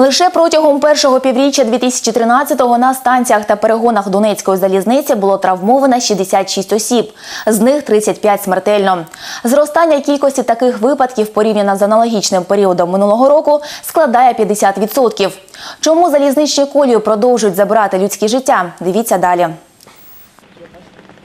Лише протягом першого півріччя 2013-го на станціях та перегонах Донецької залізниці було травмовано 66 осіб, з них 35 смертельно. Зростання кількості таких випадків порівняно з аналогічним періодом минулого року складає 50%. Чому залізничні колії продовжують забирати людські життя? Дивіться далі.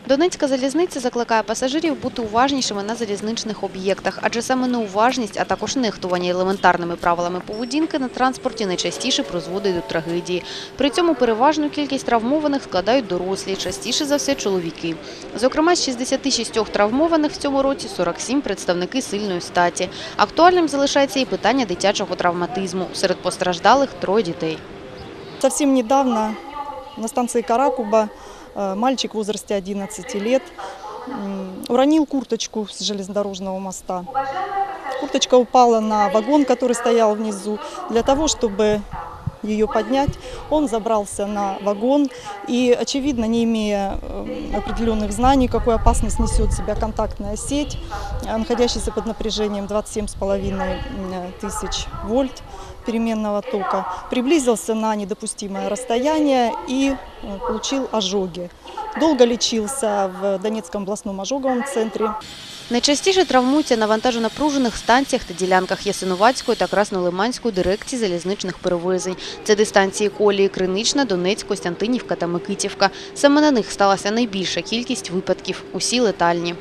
Донецька залізниця закликає пасажирів бути уважнішими на залізничних об'єктах, адже саме неуважність, а також нехтування елементарними правилами поведінки на транспорті найчастіше призводить до трагедії. При цьому переважну кількість травмованих складають дорослі, частіше за все чоловіки. Зокрема, з 66 травмованих в цьому році 47 – представники сильної статі. Актуальним залишається і питання дитячого травматизму. Серед постраждалих – троє дітей. Совсем недавно на станции Каракуба мальчик в возрасте 11 лет уронил курточку с железнодорожного моста. Курточка упала на вагон, который стоял внизу. Для того, чтобы ее поднять, он забрался на вагон и, очевидно, не имея э, определенных знаний, какую опасность несет себя контактная сеть, э, находящаяся под напряжением 27,5 м, тысяч вольт переменного тока, приблизился на недопустимое расстояние и э, получил ожоги. Долго лечился в Донецком областном ожоговом центре. Найчастіше травмуються на вантажонапружених станціях та ділянках Ясиновацької та Краснолиманської дирекції залізничних перевезень. Це дистанції колії Кринична, Донець, Костянтинівка та Микитівка. Саме на них сталася найбільша кількість випадків, усі летальні.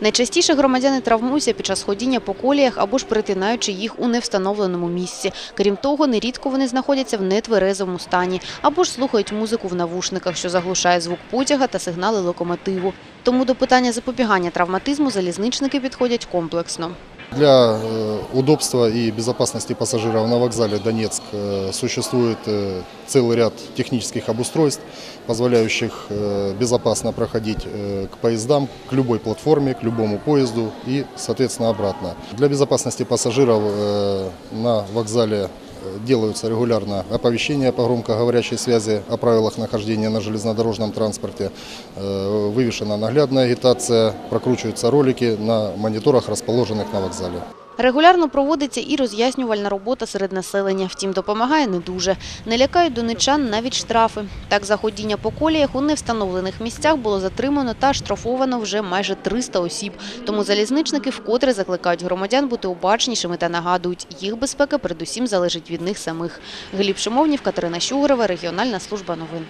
Найчастіше громадяни травмуються під час ходіння по коліях або ж перетинаючи їх у невстановленому місці. Крім того, нерідко вони знаходяться в нетверезому стані або ж слухають музику в навушниках, що заглушає звук потяга та сигнали локомотиву. Тому до питання запобігання травматизму залізничники підходять комплексно. Для э, удобства и безопасности пассажиров на вокзале Донецк э, существует э, целый ряд технических обустройств, позволяющих э, безопасно проходить э, к поездам, к любой платформе, к любому поезду и, соответственно, обратно. Для безопасности пассажиров э, на вокзале э, делаются регулярно оповещения по громкоговорящей связи о правилах нахождения на железнодорожном транспорте. Э, Вывешена наглядная агитация, прокручиваются ролики на мониторах, расположенных на вокзале. Регулярно проводиться і роз'яснювальна робота серед населення. Втім, допомагає не дуже. Не лякають донечан навіть штрафи. Так, за ходіння по коліях у невстановлених місцях було затримано та штрафовано вже майже 300 осіб. Тому залізничники вкотре закликають громадян бути обачнішими та нагадують, їх безпека передусім залежить від них самих. Гліб Шимовнів, Катерина Щугурова, Регіональна служба новин.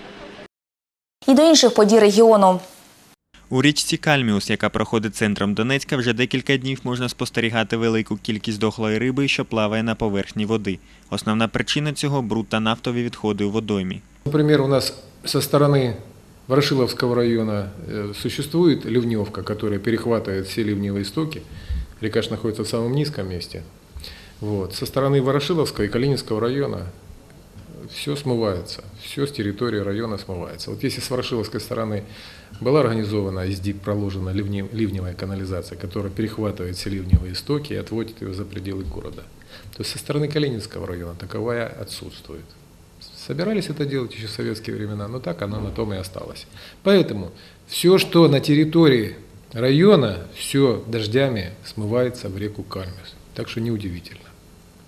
І до інших подій регіону. У річці Кальміус, яка проходить центром Донецька, вже декілька днів можна спостерігати велику кількість дохлої риби, що плаває на поверхні води. Основна причина цього бруд та нафтові відходи у водоймі. Например, у нас со стороны Ворошиловского района э, существует ливневка, которая перехватывает все ливневые стоки. Река ж находится в самом низком месте. Вот. Со стороны Ворошиловского и Калининского района все смывается, все с территории района смывается. Вот если с Ворошиловской стороны была организована из ДИК проложена ливне- ливневая канализация, которая перехватывает все ливневые стоки и отводит ее за пределы города, то со стороны Калининского района таковая отсутствует. Собирались это делать еще в советские времена, но так оно на том и осталось. Поэтому все, что на территории района, все дождями смывается в реку Кальмиус. Так что неудивительно.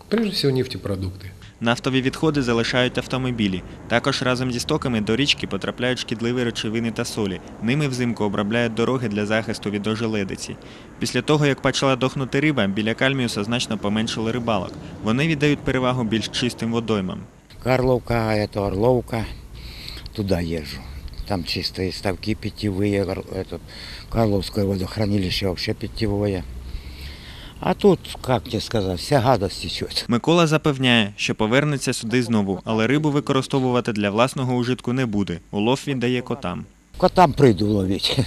Прежде всего нефтепродукты. Нафтові відходи залишають автомобілі. Також разом зі стоками до річки потрапляють шкідливі речовини та солі. Ними взимку обробляють дороги для захисту від ожеледиці. Після того, як почала дохнути риба, біля Кальміуса значно поменшили рибалок. Вони віддають перевагу більш чистим водоймам. Карловка, а это Орловка. Туда езжу. Там чистые ставки питьевые, Гор- этот, Карловское водохранилище вообще питьевое. А тут, как тебе сказать, вся гадость течет. Микола запевняє, що повернеться сюди знову, але рибу використовувати для власного ужитку не буде. Улов віддає котам. Котам приду ловить.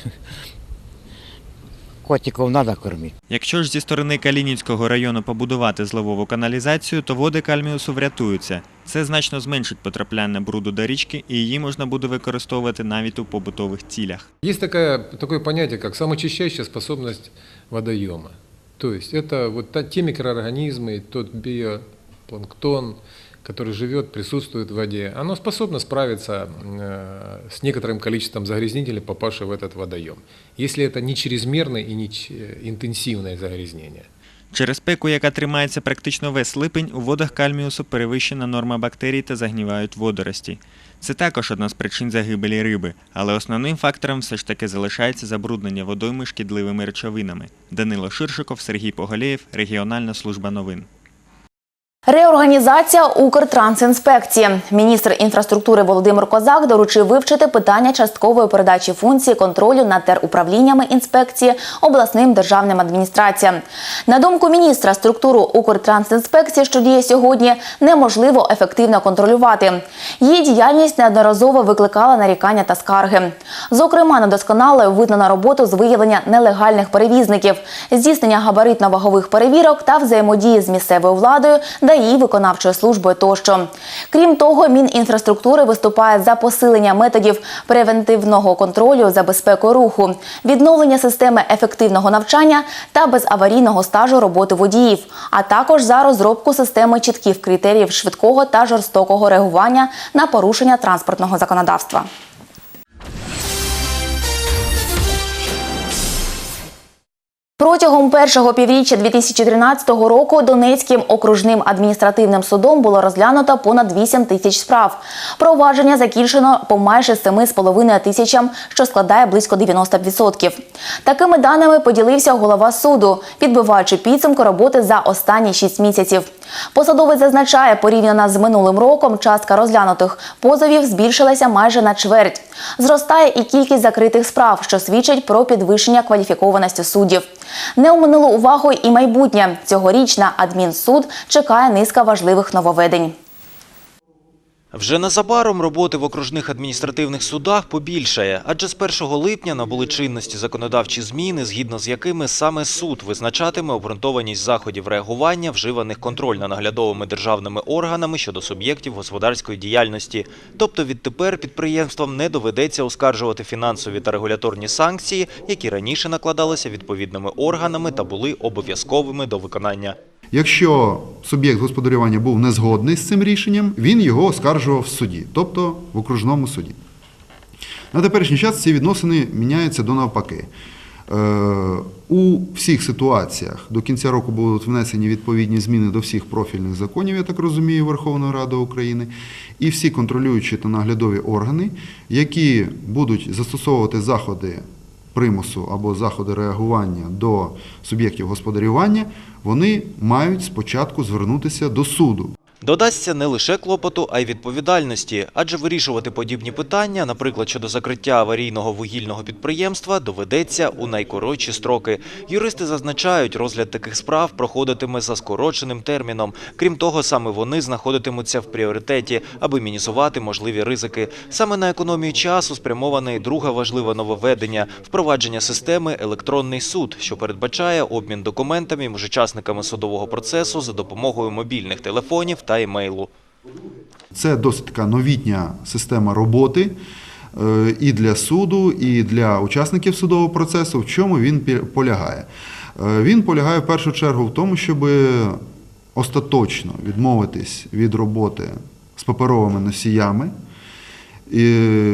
Котиков надо кормить. Якщо ж зі сторони Калінінського району побудувати зливову каналізацію, то води Кальміусу врятуються. Це значно зменшить потрапляння бруду до річки, і її можна буде використовувати навіть у побутових цілях. Есть такая, такое понятие, как самоочищающая способность водоема. То есть это вот та- те микроорганизмы, тот биопланктон, который живет, присутствует в воде, оно способно справиться э, с некоторым количеством загрязнителей, попавших в этот водоем. Если это не чрезмерное и не ч- э, интенсивное загрязнение. Через пеку, яка тримається практично весь липень, у водах кальміусу перевищена норма бактерій та загнівають водорості. Це також одна з причин загибелі риби, але основним фактором все ж таки залишається забруднення водойми шкідливими речовинами. Данило Ширшиков, Сергій Поголєєв, Регіональна служба новин. Реорганізація Укртрансінспекції. Міністр інфраструктури Володимир Козак доручив вивчити питання часткової передачі функції контролю над теруправліннями інспекції обласним державним адміністраціям. На думку міністра, структуру Укртрансінспекції, що діє сьогодні, неможливо ефективно контролювати. Її діяльність неодноразово викликала нарікання та скарги. Зокрема, недосконалою визнана роботу з виявлення нелегальних перевізників, здійснення габаритно-вагових перевірок та взаємодії з місцевою владою ДАІ, виконавчою службою тощо. Крім того, Мінінфраструктури виступає за посилення методів превентивного контролю за безпекою руху, відновлення системи ефективного навчання та безаварійного стажу роботи водіїв, а також за розробку системи чітких критеріїв швидкого та жорстокого реагування на порушення транспортного законодавства. Протягом першого півріччя 2013 року Донецьким окружним адміністративним судом було розглянуто понад 8 тисяч справ. Провадження закінчено по майже 7,5 тисячам, що складає близько 90%. Такими даними поділився голова суду, підбиваючи підсумку роботи за останні 6 місяців. Посадовець зазначає, порівняно з минулим роком частка розглянутих позовів збільшилася майже на чверть. Зростає і кількість закритих справ, що свідчить про підвищення кваліфікованості суддів. Не уминуло увагу і майбутнє. Цьогоріч на адмінсуд чекає низка важливих нововведень. Вже незабаром роботи в окружних адміністративних судах побільшає, адже з 1 липня набули чинності законодавчі зміни, згідно з якими саме суд визначатиме обґрунтованість заходів реагування, вживаних контрольно-наглядовими державними органами щодо суб'єктів господарської діяльності. Тобто відтепер підприємствам не доведеться оскаржувати фінансові та регуляторні санкції, які раніше накладалися відповідними органами та були обов'язковими до виконання. Якщо суб'єкт господарювання був не згодний з цим рішенням, він його оскаржував в суді, тобто в окружному суді. На теперішній час ці відносини міняються до навпаки. Е, У всіх ситуаціях до кінця року будуть внесені відповідні зміни до всіх профільних законів, я так розумію, Верховної Ради України, і всі контролюючі та наглядові органи, які будуть застосовувати заходи примусу або заходи реагування до суб'єктів господарювання, вони мають спочатку звернутися до суду. Додасться не лише клопоту, а й відповідальності, адже вирішувати подібні питання, наприклад, щодо закриття аварійного вугільного підприємства, доведеться у найкоротші строки. Юристи зазначають, розгляд таких справ проходитиме за скороченим терміном. Крім того, саме вони знаходитимуться в пріоритеті, аби мінізувати можливі ризики. Саме на економію часу спрямоване і друге важливе нововведення – впровадження системи «Електронний суд», що передбачає обмін документами між учасниками судового процесу за допомогою мобільних телефонів та імейлу. Це досить така новітня система роботи е, і для суду, і для учасників судового процесу. В чому він полягає? Е, Він полягає в першу чергу в тому, щоб остаточно відмовитись від роботи з паперовими носіями, і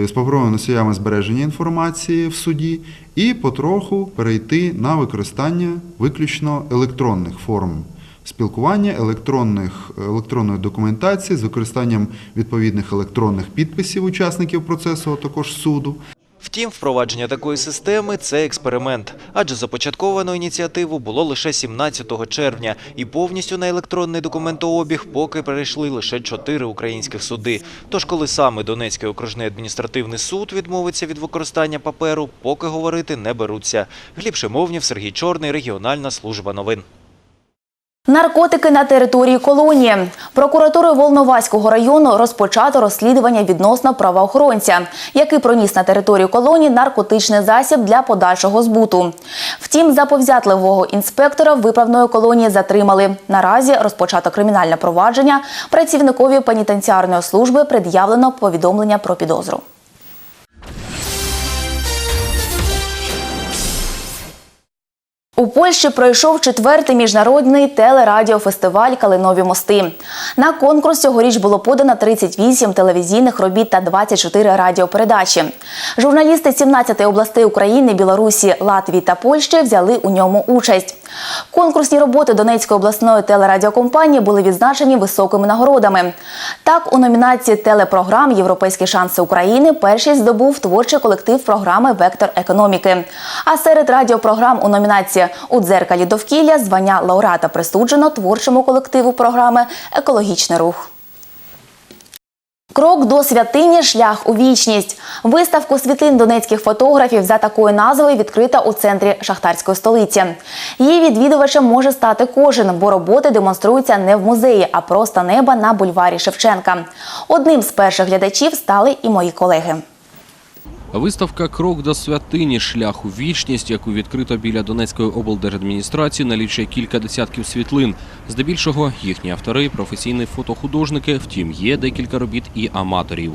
з паперовими носіями збереження інформації в суді, і потроху перейти на використання виключно електронних форм спілкування, електронних, електронної документації з використанням відповідних електронних підписів учасників процесу, а також суду. Втім, впровадження такої системи – це експеримент. Адже започатковано ініціативу було лише 17 червня, і повністю на електронний документообіг поки перейшли лише чотири українських суди. Тож, коли саме Донецький окружний адміністративний суд відмовиться від використання паперу, поки говорити не беруться. Гліб Шимовнів, Сергій Чорний, Регіональна служба новин. Наркотики на території колонії. Прокуратурою Волноваського району розпочато розслідування відносно правоохоронця, який проніс на територію колонії наркотичний засіб для подальшого збуту. Втім, заповзятливого інспектора виправної колонії затримали. Наразі розпочато кримінальне провадження. Працівникові пенітенціарної служби пред'явлено повідомлення про підозру. У Польщі пройшов четвертий міжнародний телерадіофестиваль Калинові мости. На конкурс цьогоріч було подано 38 телевізійних робіт та 24 радіопередачі. Журналісти 17 областей України, Білорусі, Латвії та Польщі взяли у ньому участь. Конкурсні роботи Донецької обласної телерадіокомпанії були відзначені високими нагородами. Так, у номінації телепрограм Європейські шанси України першість здобув творчий колектив програми Вектор економіки. А серед радіопрограм у номінації У дзеркалі довкілля звання лауреата присуджено творчому колективу програми Екологічний рух. Крок до святині шлях у вічність. Виставку світлин донецьких фотографів за такою назвою відкрита у центрі шахтарської столиці. Її відвідувачем може стати кожен, бо роботи демонструються не в музеї, а просто неба на бульварі Шевченка. Одним з перших глядачів стали і мої колеги. Виставка Крок до святині шлях у вічність, яку відкрито біля Донецької облдержадміністрації, налічує кілька десятків світлин. Здебільшого їхні автори професійні фотохудожники. Втім, є декілька робіт і аматорів.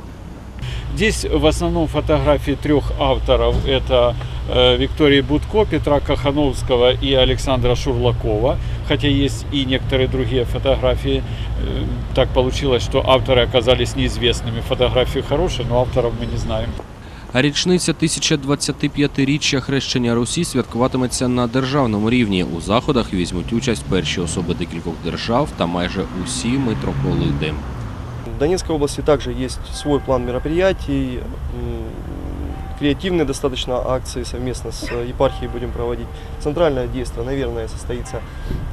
Здесь в основном фотографии трех авторов. Это э, Виктории Будко, Петра Кахановского и Александра Шурлакова. Хотя есть и некоторые другие фотографии. Э, Так получилось, что авторы оказались неизвестными. Фотографии хорошие, но авторов мы не знаем. А річниця 1025-річчя хрещення Русі святкуватиметься на державному рівні. У заходах візьмуть участь перші особи декількох держав та майже усі митрополити. В Донецкой области также есть свой план мероприятий, м, креативные достаточно акции совместно с э, епархией будем проводить. Центральное действие, наверное, состоится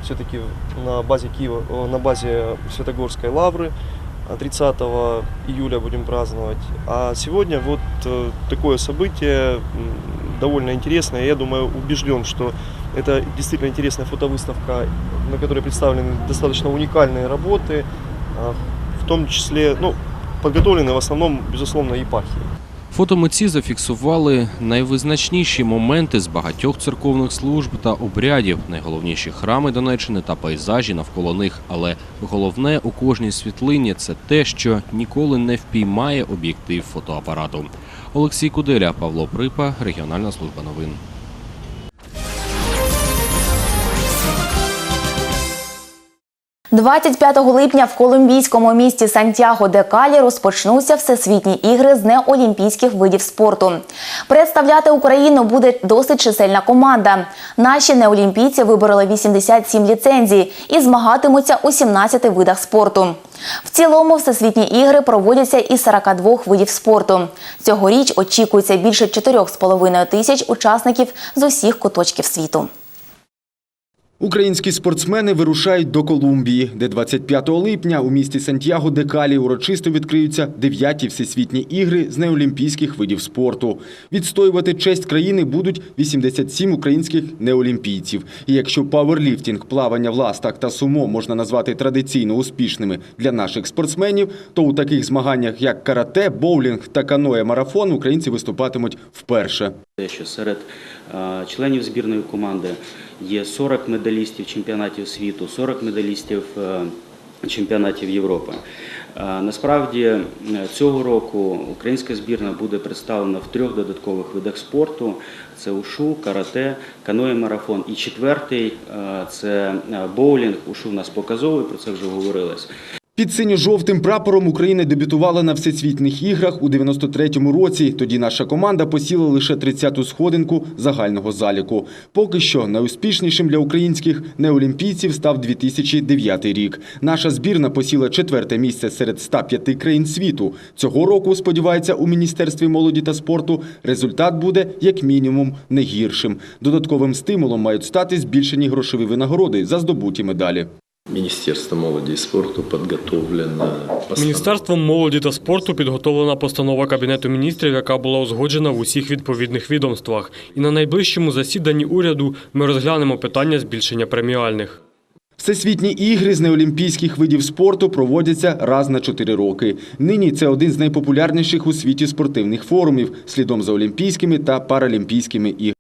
все-таки на базе Киева, о, на базе Святогорской лавры. А 30 июля будем праздновать. А сегодня вот э, такое событие довольно интересное. Я думаю, убежден, что это действительно интересная фотовыставка, на которой представлены достаточно уникальные работы, а, в том числе, ну, подготовлены в основном, безусловно, епархией. Фотомитці зафіксували найвизначніші моменти з багатьох церковних служб та обрядів, найголовніші храми Донеччини та пейзажі навколо них. Але головне у кожній світлині це те, що ніколи не впіймає об'єктив фотоапарату. Олексій Куделя, Павло Припа, Регіональна служба новин. – 25 липня в колумбійському місті Сантьяго де Калі розпочнуться всесвітні ігри з неолімпійських видів спорту. Представляти Україну буде досить чисельна команда. Наші неолімпійці вибороли 87 ліцензій і змагатимуться у 17 видах спорту. В цілому всесвітні ігри проводяться із 42 видів спорту. Цьогоріч очікується більше 4,5 тисяч учасників з усіх куточків світу. Українські спортсмени вирушають до Колумбії, де 25 липня у місті Сантьяго де Калі урочисто відкриються дев'яті всесвітні ігри з неолімпійських видів спорту. Відстоювати честь країни будуть 87 українських неолімпійців. І якщо пауерліфтинг, плавання в ластах та сумо можна назвати традиційно успішними для наших спортсменів, то у таких змаганнях, як карате, боулінг та каноє-марафон, українці виступатимуть вперше. Те, що серед членів збірної команди є 40 медалістів чемпіонатів світу, 40 медалістів е, чемпіонатів Європи. Е, Насправді е, цього року українська збірна буде представлена в трьох додаткових видах спорту: це ушу, карате, каноє-марафон. І четвертий це боулінг. Ушу в нас показовий, про це вже говорилось. Під синьо-жовтим прапором Україна дебютувала на всесвітніх іграх у 93-му році. Тоді наша команда посіла лише 30-ту сходинку загального заліку. Поки що найуспішнішим для українських неолімпійців став 2009 рік. Наша збірна посіла четверте місце серед 105 країн світу. Цього року, сподівається, у Міністерстві молоді та спорту результат буде як мінімум не гіршим. Додатковим стимулом мають стати збільшені грошові винагороди за здобуті медалі. Міністерство молоді і спорту підготовлено Міністерством молоді та спорту підготовлена постанова Кабінету міністрів, яка була узгоджена в усіх відповідних відомствах. І на найближчому засіданні уряду ми розглянемо питання збільшення преміальних. Всесвітні ігри з неолімпійських видів спорту проводяться раз на чотири роки. Нині це один з найпопулярніших у світі спортивних форумів, слідом за олімпійськими та паралімпійськими іграми.